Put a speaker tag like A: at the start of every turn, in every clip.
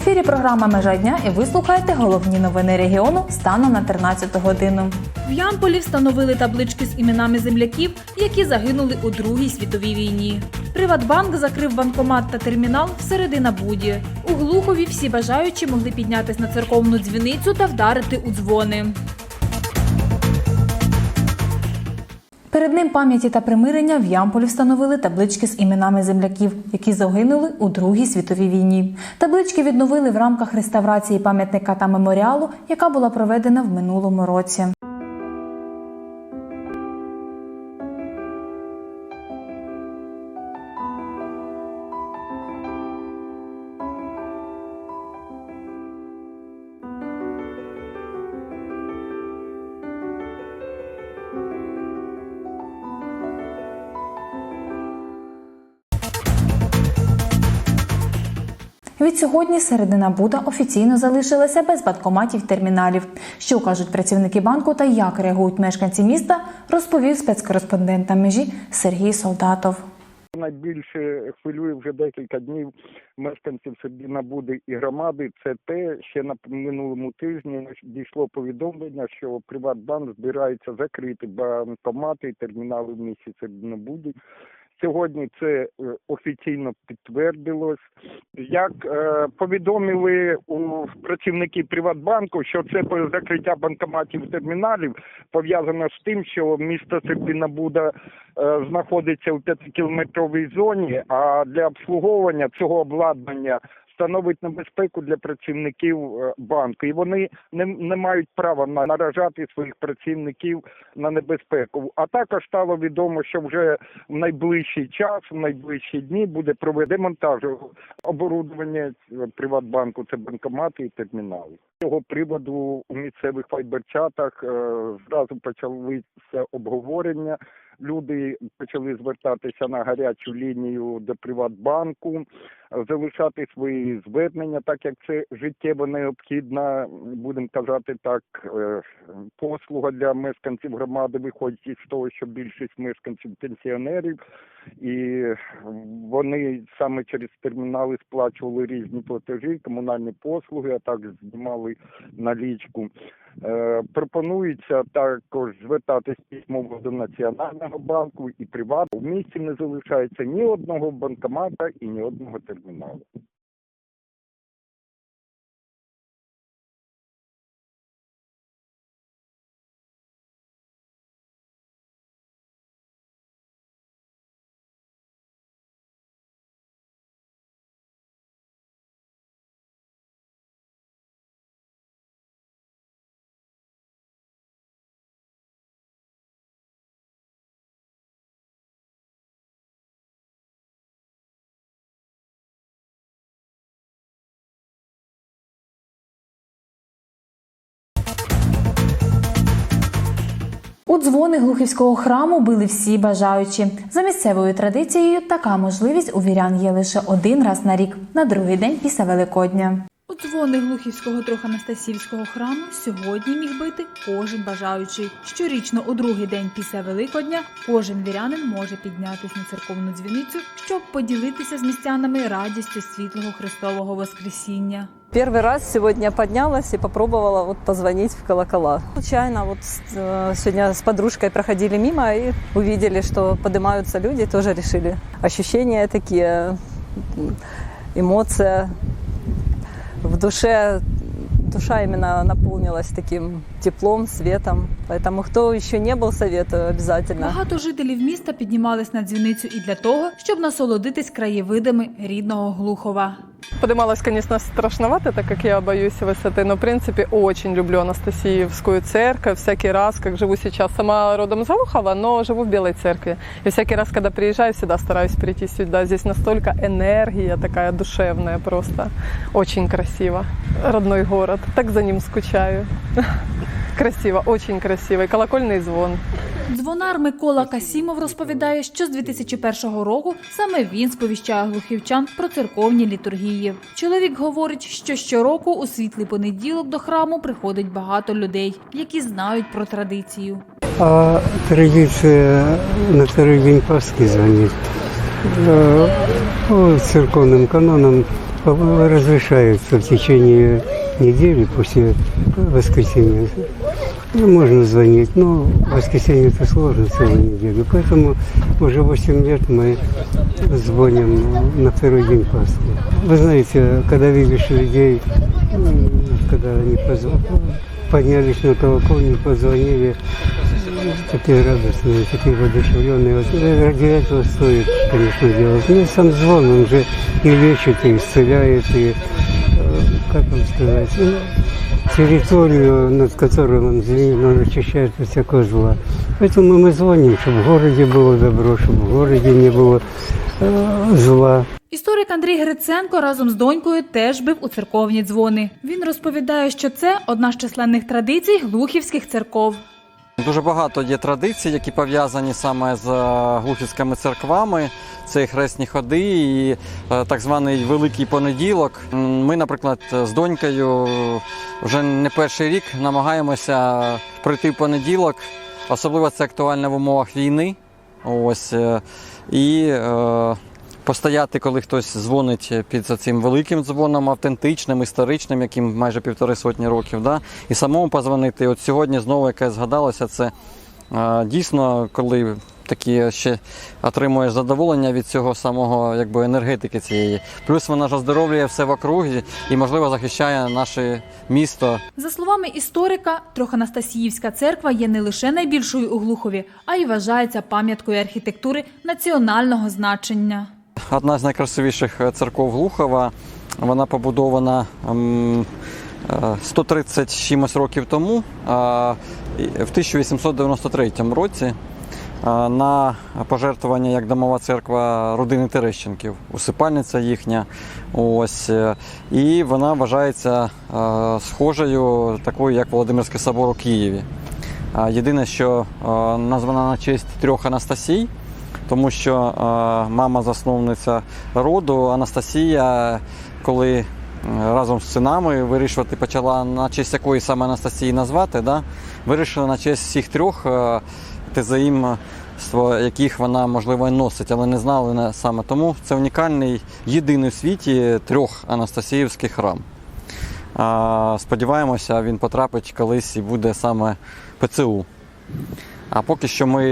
A: ефірі програма Межа дня і ви слухаєте головні новини регіону станом на 13 годину. В Ямполі встановили таблички з іменами земляків, які загинули у Другій світовій війні. Приватбанк закрив банкомат та термінал всередина Буді. У Глухові всі бажаючі могли піднятися на церковну дзвіницю та вдарити у дзвони. Перед ним пам'яті та примирення в Ямполі встановили таблички з іменами земляків, які загинули у Другій світовій війні. Таблички відновили в рамках реставрації пам'ятника та меморіалу, яка була проведена в минулому році. Відсьогодні середина Буда офіційно залишилася без банкоматів терміналів. Що кажуть працівники банку та як реагують мешканці міста, розповів спецкореспондент на межі Сергій Солдатов.
B: Найбільше хвилює вже декілька днів мешканців Сердінабуди і громади. Це те, ще на минулому тижні дійшло повідомлення, що Приватбанк збирається закрити банкомати і термінали в місті Сердінабуди. Сьогодні це е, офіційно підтвердилось. Як е, повідомили у працівники Приватбанку, що це закриття банкоматів терміналів пов'язано з тим, що місто Серпінабуда е, знаходиться у 5-кілометровій зоні, а для обслуговування цього обладнання становить небезпеку для працівників е, банку, і вони не, не мають права на- наражати своїх працівників на небезпеку. А також стало відомо, що вже в найближчий час, в найближчі дні буде проведено демонтаж оборудовання е, Приватбанку. Це банкомати і термінали. Цього приводу у місцевих файберчатах е, зразу почалися обговорення. Люди почали звертатися на гарячу лінію до Приватбанку, залишати свої звернення, так як це життєво необхідна, будемо казати так, е, послуга для мешканців громади, виходить з того, що більшість мешканців пенсіонерів, і вони саме через термінали сплачували різні платежі, комунальні послуги, а також знімали налічку. Е, пропонується також звертатись письмово до Національного банку і приват. У місті не залишається ні одного банкомата і ні одного Ronaldo.
A: У дзвони глухівського храму били всі бажаючі. За місцевою традицією така можливість у вірян є лише один раз на рік, на другий день після Великодня. У дзвони глухівського троханастасівського храму сьогодні міг бити кожен бажаючий. Щорічно у другий день після Великодня кожен вірянин може піднятись на церковну дзвіницю, щоб поділитися з містянами радістю світлого Христового Воскресіння.
C: Первый раз сегодня поднялась и попробовала вот позвонить в колокола. Случайно вот с- э, сегодня с подружкой проходили мимо и увидели, что поднимаются люди, тоже решили. Ощущения такие, м, эмоция в душе, душа именно наполнилась таким теплом, светом. Поэтому кто еще не был, советую обязательно.
A: Багато жителів міста піднімались на дзвіницю і для того, щоб насолодитись краєвидами рідного Глухова.
D: Подымалась, конечно, страшновато, так как я боюсь высоты, но, в принципе, очень люблю Анастасиевскую церковь. Всякий раз, как живу сейчас, сама родом из Глухова, но живу в Белой церкви. И всякий раз, когда приезжаю, всегда стараюсь прийти сюда. Здесь настолько энергия такая душевная просто. Очень красиво. Родной город. Так за ним скучаю. Красиво, очень красиво. И колокольный звон.
A: Дзвонар Микола Касімов розповідає, що з 2001 року саме він сповіщає глухівчан про церковні літургії. Чоловік говорить, що щороку у світлий понеділок до храму приходить багато людей, які знають про традицію.
E: А традиция на день Пасхи звонит. Э, По церковным канонам по- разрешается в течение недели после воскресенья. Ну, можно звонить, но воскресенье это сложно целую неделю. Поэтому уже 8 лет мы звоним на второй день Пасхи. Вы знаете, когда видишь людей, когда они позв- поднялись на колокольню, позвонили, такие радостные, такие воодушевленные. Вот, ради этого стоит, конечно, делать. Ну, сам звон, он же и лечит, и исцеляет, и, как вам сказать, ну, территорию, над которой он звенит, он очищает от всякого зла. Поэтому мы звоним, чтобы в городе было добро, чтобы в городе не было э, зла.
A: Історик Андрій Гриценко разом з донькою теж бив у церковні дзвони. Він розповідає, що це одна з численних традицій глухівських церков.
F: Дуже багато є традицій, які пов'язані саме з е, глухівськими церквами. Це і хресні ходи, і е, так званий Великий понеділок. Ми, наприклад, з донькою вже не перший рік намагаємося прийти в понеділок. Особливо це актуально в умовах війни. Ось е, і постояти, коли хтось дзвонить під цим великим дзвоном, автентичним, історичним, яким майже півтори сотні років. Да? І самому позвонити. От сьогодні знову яке згадалося, це е, дійсно, коли такі ще отримуєш задоволення від цього самого якби, енергетики цієї. Плюс вона ж оздоровлює все в округі і, можливо, захищає наше місто
A: За словами історика, Троханастасіївська церква є не лише найбільшою у Глухові, а й вважається пам'яткою архітектури національного значення.
F: Одна з найкрасивіших е, церков Глухова. Вона побудована ем, е, 130 чимось років тому, в 1893 році, на пожертвування як домова церква родини Терещенків, усипальниця їхня. Ось, е, і вона вважається схожою такою, як Володимирський собор у Києві. Єдине, що названа на честь трьох Анастасій, тому що е, мама засновниця роду Анастасія, коли е, разом з синами вирішувати почала на честь якої саме Анастасії назвати, да? вирішила на честь всіх трьох е, тезаїмство, яких вона можливо і носить, але не знали на- саме тому. Це унікальний єдиний в світі трьох Анастасіївських храм. Сподіваємося, він потрапить колись і буде саме ПЦУ. А поки що ми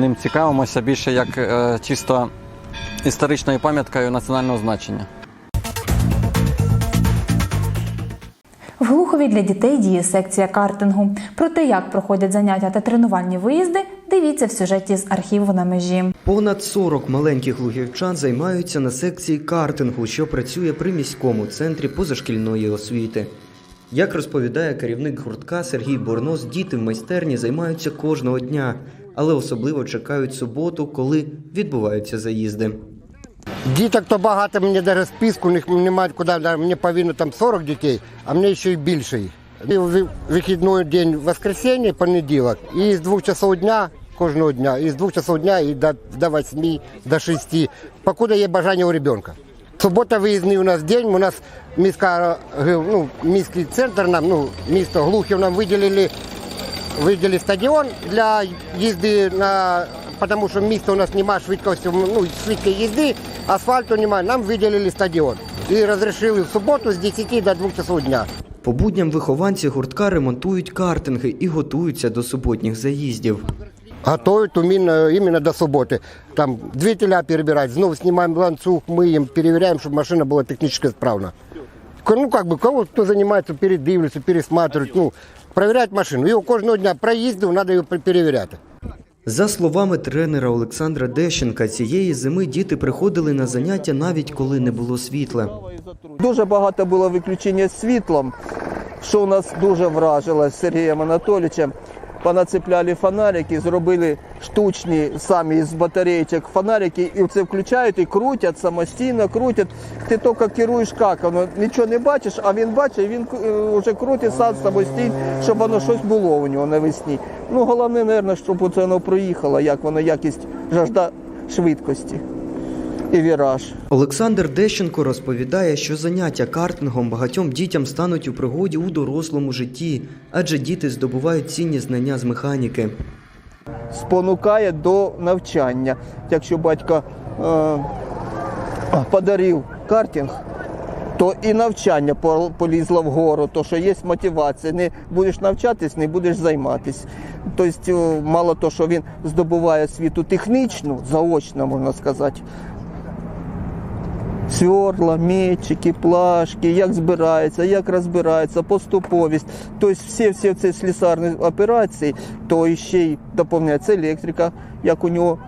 F: ним цікавимося більше як е, чисто історичною пам'яткою національного значення.
A: В Глухові для дітей діє секція картингу. Про те, як проходять заняття та тренувальні виїзди, дивіться в сюжеті з архіву на межі.
G: Понад 40 маленьких лугівчан займаються на секції картингу, що працює при міському центрі позашкільної освіти. Як розповідає керівник гуртка Сергій Борнос, діти в майстерні займаються кожного дня, але особливо чекають суботу, коли відбуваються заїзди.
H: Діток то багато, мені навіть списку немає куди, мені повинно там 40 дітей, а мені ще й більше. Вихідний день воскресенье, понеділок, і з 2 часов дня, кожного дня, і з 2 часов дня і до, до 8, до 6, покуда є бажання у ребенка. Субота виїзний у нас день, у нас міська, е, ну, міський центр нам, ну, місто Глухів нам виділили виділили стадіон для їзди на тому що місто у нас немає швидкості, ну, швидкої їзди, асфальту немає, нам виділили стадіон. І розрішили в суботу з 10 до 2 часов дня.
G: По будням вихованці гуртка ремонтують картинги і готуються до суботніх заїздів.
H: Готують іменно, іменно до суботи. Там двигателя перебирають, знову знімаємо ланцюг, миємо, перевіряємо, щоб машина була технічно справна. Ну, как бы, кого хто займається, передивляться, пересматривають, ну, перевіряють машину. Його кожного дня проїздив, треба його перевіряти.
G: За словами тренера Олександра Дещенка, цієї зими діти приходили на заняття навіть коли не було світла.
I: Дуже багато було виключення з світлом, що у нас дуже вражило з Сергієм Анатолійовичем. Понацепляли фонарики, зробили штучні самі з батареїчок фонарики, і це включають і крутять самостійно, крутять. Ти тільки керуєш як, воно нічого не бачиш, а він бачить, і він е, вже крутить сам самостійно, щоб воно щось було у нього навесні. Ну головне, мабуть, щоб це воно проїхало, як воно якість жажда швидкості і віраж.
G: Олександр Дещенко розповідає, що заняття картингом багатьом дітям стануть у пригоді у дорослому житті, адже діти здобувають цінні знання з механіки.
I: спонукає до навчання. Якщо батько е, подарив картинг, то і навчання полізло вгору, то що є мотивація. Не будеш навчатись, не будеш займатися. Тобто, мало того, що він здобуває світу технічну, заочно, можна сказати. Сверла, метчики, плашки, як збирається, як розбирається, поступовість. Тобто всі, всі ці слісарні операції, то ще й доповняється електрика, як у нього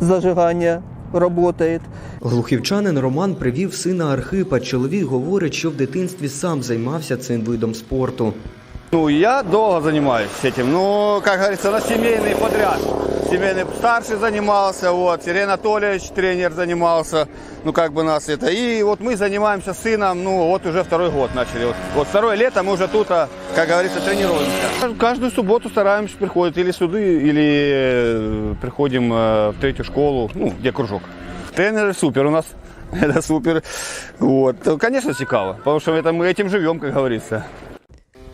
I: зажигання працює.
G: Глухівчанин Роман привів сина Архипа. Чоловік говорить, що в дитинстві сам займався цим видом спорту.
J: Ну, я долго занимаюсь этим. Ну, как говорится, на семейный подряд. Семейный старший занимался, вот, Сергей Анатольевич, тренер занимался, ну, как бы нас это. И вот мы занимаемся сыном, ну, вот уже второй год начали. Вот, вот второе лето мы уже тут, а, как говорится, тренируемся. Каждую субботу стараемся приходить или суды, или э, приходим э, в третью школу, ну, где кружок. Тренеры супер у нас. Это супер. Вот. Конечно, цікаво, потому что это мы этим живем, как говорится.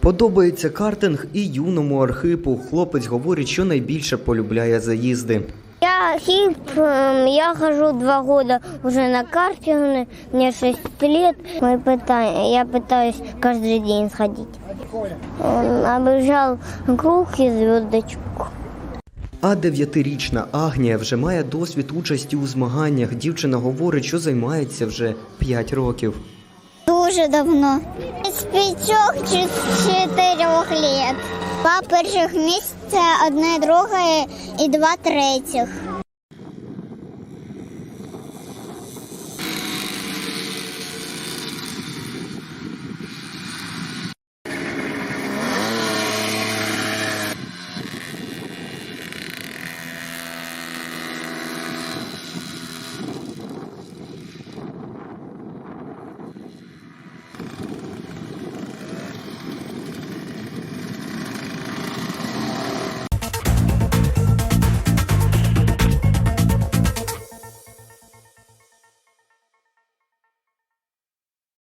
G: Подобається картинг і юному Архипу. Хлопець говорить, що найбільше полюбляє заїзди.
K: Я хип, эм, я хожу два года уже на картинг, мне 6 лет. Мы пыта- я пытаюсь каждый день сходить. Он объезжал круг и звездочку.
G: А дев'ятирічна Агнія вже має досвід участі у змаганнях. Дівчина говорить, що займається вже 5 років.
K: Дуже давно. З п'ятьох чи з чотирьох літ. Два перших місця, одне друге і два третіх.